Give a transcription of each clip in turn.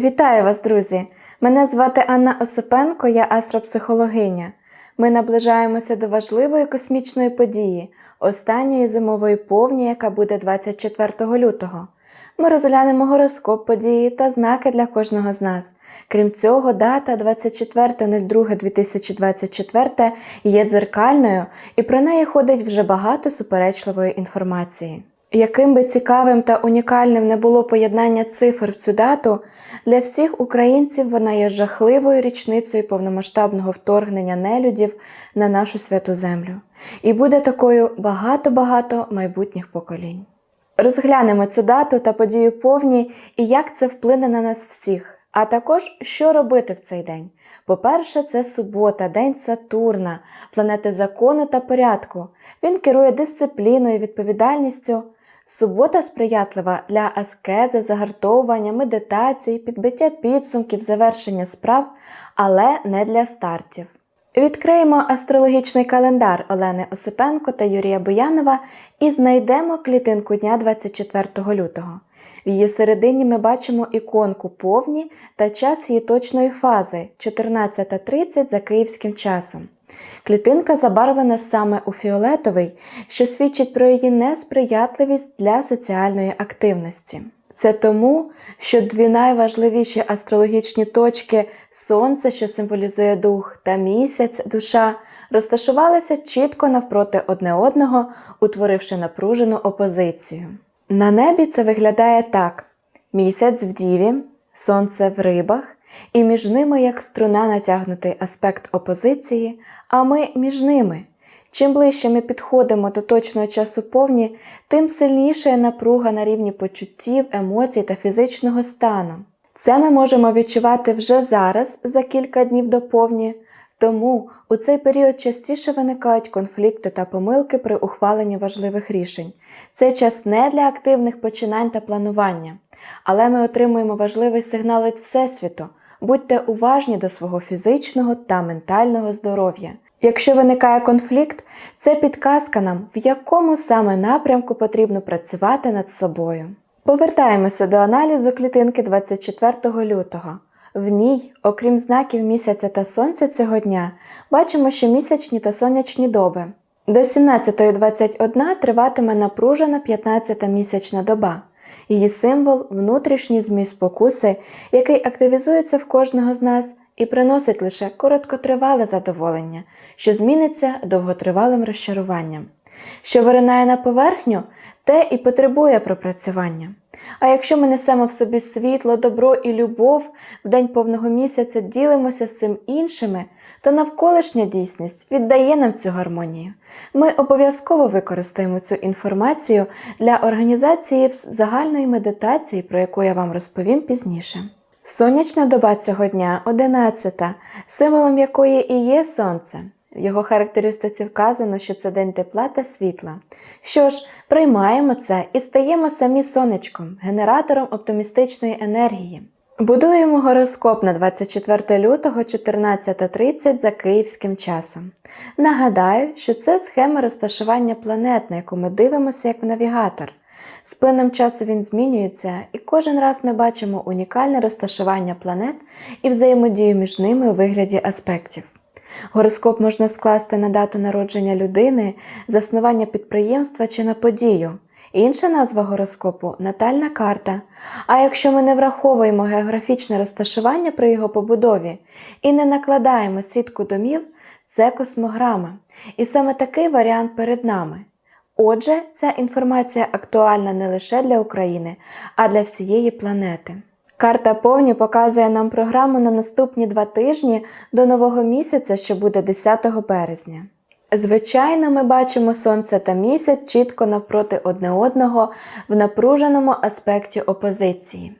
Вітаю вас, друзі! Мене звати Анна Осипенко, я астропсихологиня. Ми наближаємося до важливої космічної події, останньої зимової повні, яка буде 24 лютого. Ми розглянемо гороскоп події та знаки для кожного з нас. Крім цього, дата 24.02.2024 є дзеркальною, і про неї ходить вже багато суперечливої інформації. Яким би цікавим та унікальним не було поєднання цифр в цю дату, для всіх українців вона є жахливою річницею повномасштабного вторгнення нелюдів на нашу святу землю. І буде такою багато-багато майбутніх поколінь. Розглянемо цю дату та подію повні і як це вплине на нас всіх, а також що робити в цей день. По-перше, це субота, день Сатурна, планети закону та порядку. Він керує дисципліною, відповідальністю. Субота сприятлива для аскези, загартовування, медитацій, підбиття підсумків, завершення справ, але не для стартів. Відкриємо астрологічний календар Олени Осипенко та Юрія Боянова і знайдемо клітинку дня 24 лютого. В її середині ми бачимо іконку повні та час її точної фази 14.30 за київським часом. Клітинка забарвлена саме у фіолетовий, що свідчить про її несприятливість для соціальної активності. Це тому, що дві найважливіші астрологічні точки Сонце, що символізує дух, та місяць, душа, розташувалися чітко навпроти одне одного, утворивши напружену опозицію. На небі це виглядає так: місяць в діві, сонце в рибах, і між ними як струна натягнутий аспект опозиції, а ми між ними. Чим ближче ми підходимо до точного часу повні, тим сильніша напруга на рівні почуттів, емоцій та фізичного стану. Це ми можемо відчувати вже зараз, за кілька днів до повні, тому у цей період частіше виникають конфлікти та помилки при ухваленні важливих рішень. Це час не для активних починань та планування, але ми отримуємо важливий сигнал від Всесвіту. Будьте уважні до свого фізичного та ментального здоров'я. Якщо виникає конфлікт, це підказка нам, в якому саме напрямку потрібно працювати над собою. Повертаємося до аналізу клітинки 24 лютого. В ній, окрім знаків місяця та сонця цього дня, бачимо ще місячні та сонячні доби. До 17.21 триватиме напружена 15-та місячна доба. Її символ внутрішній зміст спокуси, який активізується в кожного з нас і приносить лише короткотривале задоволення, що зміниться довготривалим розчаруванням. Що виринає на поверхню, те і потребує пропрацювання. А якщо ми несемо в собі світло, добро і любов, в день повного місяця ділимося з цим іншими, то навколишня дійсність віддає нам цю гармонію. Ми обов'язково використаємо цю інформацію для організації загальної медитації, про яку я вам розповім пізніше. Сонячна доба цього дня 11, символом якої і є сонце. В його характеристиці вказано, що це день тепла та світла. Що ж, приймаємо це і стаємо самі сонечком, генератором оптимістичної енергії. Будуємо гороскоп на 24 лютого 14.30 за київським часом. Нагадаю, що це схема розташування планет, на яку ми дивимося як в навігатор. З плином часу він змінюється, і кожен раз ми бачимо унікальне розташування планет і взаємодію між ними у вигляді аспектів. Гороскоп можна скласти на дату народження людини, заснування підприємства чи на подію. Інша назва гороскопу натальна карта. А якщо ми не враховуємо географічне розташування при його побудові і не накладаємо сітку домів, це космограма. І саме такий варіант перед нами. Отже, ця інформація актуальна не лише для України, а для всієї планети. Карта повні показує нам програму на наступні два тижні до нового місяця, що буде 10 березня. Звичайно, ми бачимо сонце та місяць чітко навпроти одне одного в напруженому аспекті опозиції.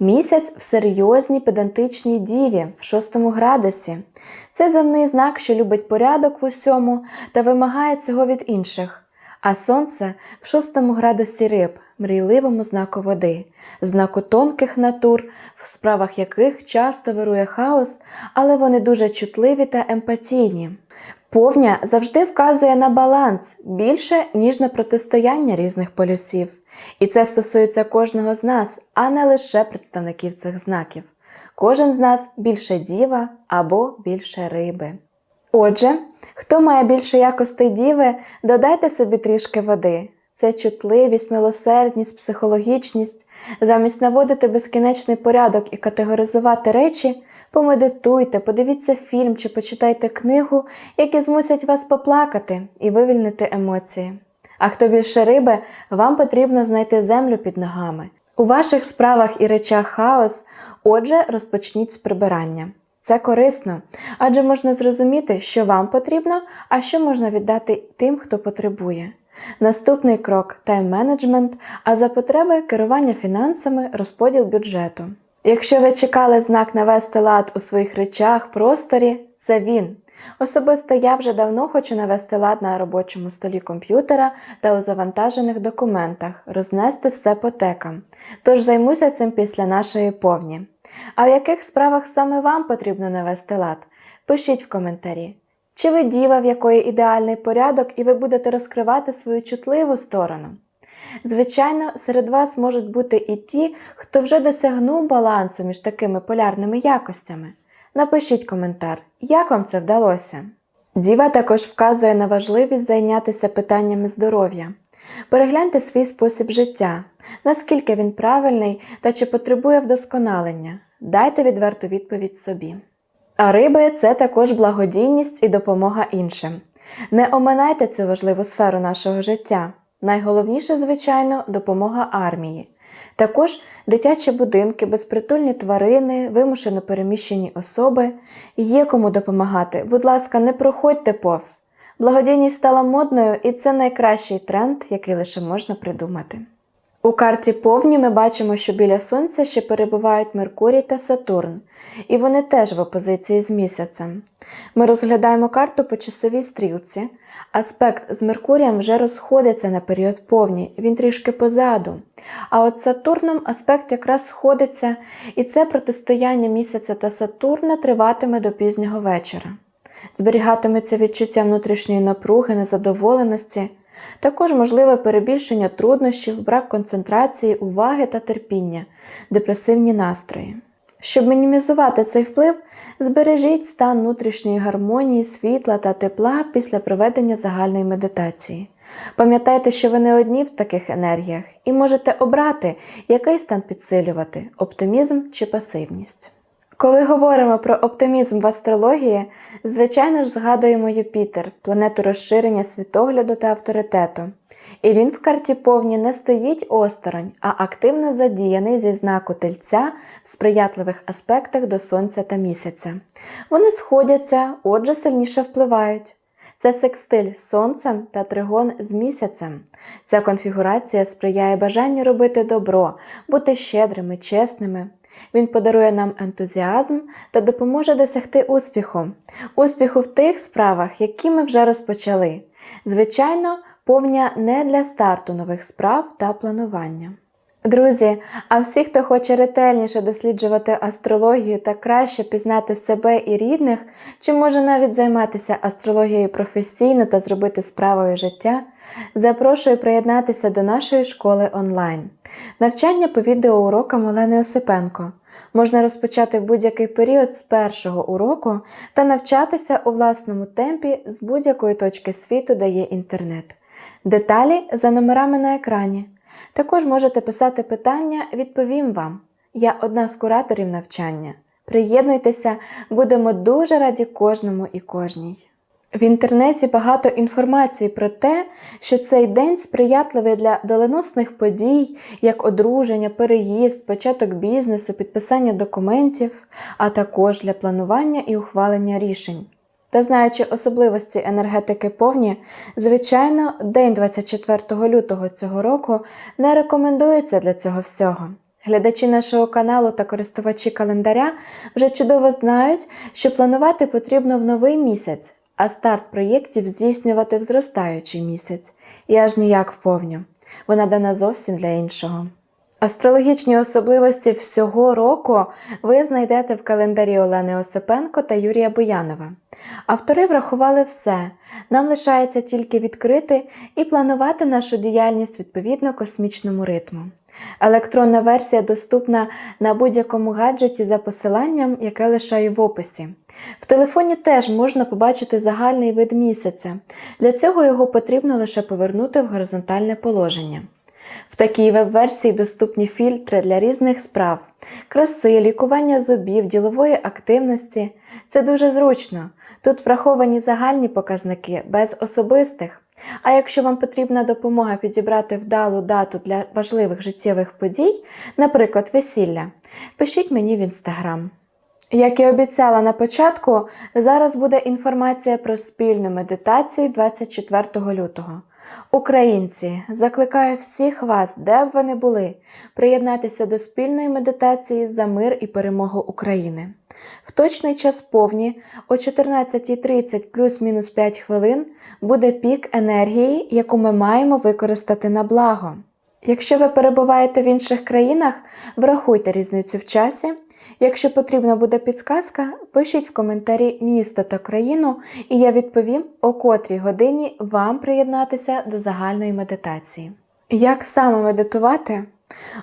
Місяць в серйозній педантичній діві в шостому градусі. Це земний знак, що любить порядок в усьому та вимагає цього від інших. А сонце в шостому градусі риб, мрійливому знаку води, знаку тонких натур, в справах яких часто вирує хаос, але вони дуже чутливі та емпатійні. Повня завжди вказує на баланс більше, ніж на протистояння різних полюсів. І це стосується кожного з нас, а не лише представників цих знаків. Кожен з нас більше діва або більше риби. Отже, хто має більше якостей діви, додайте собі трішки води. Це чутливість, милосердність, психологічність. Замість наводити безкінечний порядок і категоризувати речі, помедитуйте, подивіться фільм чи почитайте книгу, які змусять вас поплакати і вивільнити емоції. А хто більше риби, вам потрібно знайти землю під ногами. У ваших справах і речах хаос, отже, розпочніть з прибирання. Це корисно, адже можна зрозуміти, що вам потрібно, а що можна віддати тим, хто потребує. Наступний крок тайм-менеджмент, а за потреби керування фінансами, розподіл бюджету. Якщо ви чекали знак навести лад у своїх речах, просторі, це він. Особисто я вже давно хочу навести лад на робочому столі комп'ютера та у завантажених документах, рознести все по текам. Тож займуся цим після нашої повні. А в яких справах саме вам потрібно навести лад? Пишіть в коментарі. Чи ви діва, в якої ідеальний порядок, і ви будете розкривати свою чутливу сторону? Звичайно, серед вас можуть бути і ті, хто вже досягнув балансу між такими полярними якостями. Напишіть коментар, як вам це вдалося. Діва також вказує на важливість зайнятися питаннями здоров'я. Перегляньте свій спосіб життя, наскільки він правильний та чи потребує вдосконалення. Дайте відверту відповідь собі. А риби це також благодійність і допомога іншим. Не оминайте цю важливу сферу нашого життя. Найголовніше, звичайно, допомога армії. Також дитячі будинки, безпритульні тварини, вимушено переміщені особи. Є кому допомагати. Будь ласка, не проходьте повз. Благодійність стала модною, і це найкращий тренд, який лише можна придумати. У карті повні ми бачимо, що біля Сонця ще перебувають Меркурій та Сатурн, і вони теж в опозиції з місяцем. Ми розглядаємо карту по часовій стрілці. Аспект з Меркурієм вже розходиться на період повні, він трішки позаду. А от Сатурном аспект якраз сходиться, і це протистояння місяця та Сатурна триватиме до пізнього вечора. Зберігатиметься відчуття внутрішньої напруги, незадоволеності. Також можливе перебільшення труднощів, брак концентрації, уваги та терпіння, депресивні настрої. Щоб мінімізувати цей вплив, збережіть стан внутрішньої гармонії, світла та тепла після проведення загальної медитації. Пам'ятайте, що ви не одні в таких енергіях і можете обрати, який стан підсилювати оптимізм чи пасивність. Коли говоримо про оптимізм в астрології, звичайно ж згадуємо Юпітер, планету розширення світогляду та авторитету. І він в карті повні не стоїть осторонь, а активно задіяний зі знаку тельця в сприятливих аспектах до Сонця та місяця. Вони сходяться, отже, сильніше впливають. Це секстиль з сонцем та тригон з місяцем. Ця конфігурація сприяє бажанню робити добро, бути щедрими, чесними. Він подарує нам ентузіазм та допоможе досягти успіху, успіху в тих справах, які ми вже розпочали. Звичайно, повня не для старту нових справ та планування. Друзі, а всі, хто хоче ретельніше досліджувати астрологію та краще пізнати себе і рідних, чи може навіть займатися астрологією професійно та зробити справою життя, запрошую приєднатися до нашої школи онлайн. Навчання по відеоурокам Олени Осипенко. Можна розпочати в будь-який період з першого уроку та навчатися у власному темпі з будь-якої точки світу, де є інтернет. Деталі за номерами на екрані. Також можете писати питання, відповім вам. Я одна з кураторів навчання. Приєднуйтеся, будемо дуже раді кожному і кожній. В інтернеті багато інформації про те, що цей день сприятливий для доленосних подій, як одруження, переїзд, початок бізнесу, підписання документів, а також для планування і ухвалення рішень. Та знаючи особливості енергетики повні, звичайно, день 24 лютого цього року не рекомендується для цього всього. Глядачі нашого каналу та користувачі календаря вже чудово знають, що планувати потрібно в новий місяць, а старт проєктів здійснювати в зростаючий місяць, і аж ніяк вповню. Вона дана зовсім для іншого. Астрологічні особливості всього року ви знайдете в календарі Олени Осипенко та Юрія Буянова. Автори врахували все. Нам лишається тільки відкрити і планувати нашу діяльність відповідно космічному ритму. Електронна версія доступна на будь-якому гаджеті за посиланням, яке лишаю в описі. В телефоні теж можна побачити загальний вид місяця. Для цього його потрібно лише повернути в горизонтальне положення. В такій веб-версії доступні фільтри для різних справ, краси, лікування зубів, ділової активності. Це дуже зручно. Тут враховані загальні показники без особистих. А якщо вам потрібна допомога підібрати вдалу дату для важливих життєвих подій, наприклад, весілля, пишіть мені в інстаграм. Як і обіцяла на початку, зараз буде інформація про спільну медитацію 24 лютого. Українці, закликаю всіх вас, де б ви не були, приєднатися до спільної медитації за мир і перемогу України. В точний час повні о 14.30 плюс-мінус 5 хвилин буде пік енергії, яку ми маємо використати на благо. Якщо ви перебуваєте в інших країнах, врахуйте різницю в часі. Якщо потрібна буде підсказка, пишіть в коментарі місто та країну, і я відповім, о котрій годині вам приєднатися до загальної медитації. Як саме медитувати?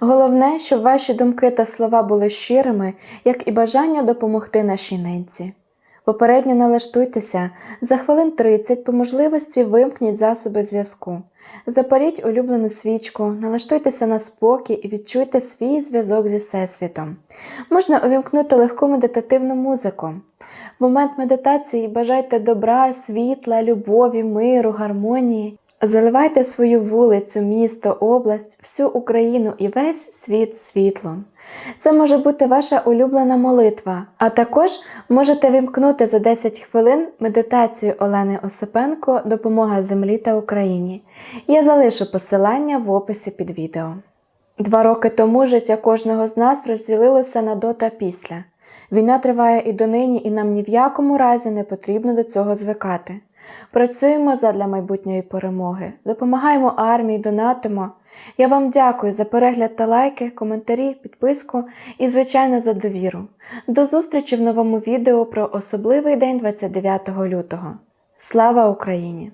Головне, щоб ваші думки та слова були щирими, як і бажання допомогти нашій ненці. Попередньо налаштуйтеся, за хвилин 30 по можливості вимкніть засоби зв'язку. Запаліть улюблену свічку, налаштуйтеся на спокій і відчуйте свій зв'язок зі Всесвітом. Можна увімкнути легку медитативну музику. В момент медитації бажайте добра, світла, любові, миру, гармонії. Заливайте свою вулицю, місто, область, всю Україну і весь світ світлом. Це може бути ваша улюблена молитва, а також можете вімкнути за 10 хвилин медитацію Олени Осипенко Допомога землі та Україні. Я залишу посилання в описі під відео. Два роки тому життя кожного з нас розділилося на до та після. Війна триває і донині, і нам ні в якому разі не потрібно до цього звикати. Працюємо задля майбутньої перемоги, допомагаємо армії, донатимо. Я вам дякую за перегляд та лайки, коментарі, підписку і, звичайно, за довіру. До зустрічі в новому відео про особливий день 29 лютого. Слава Україні!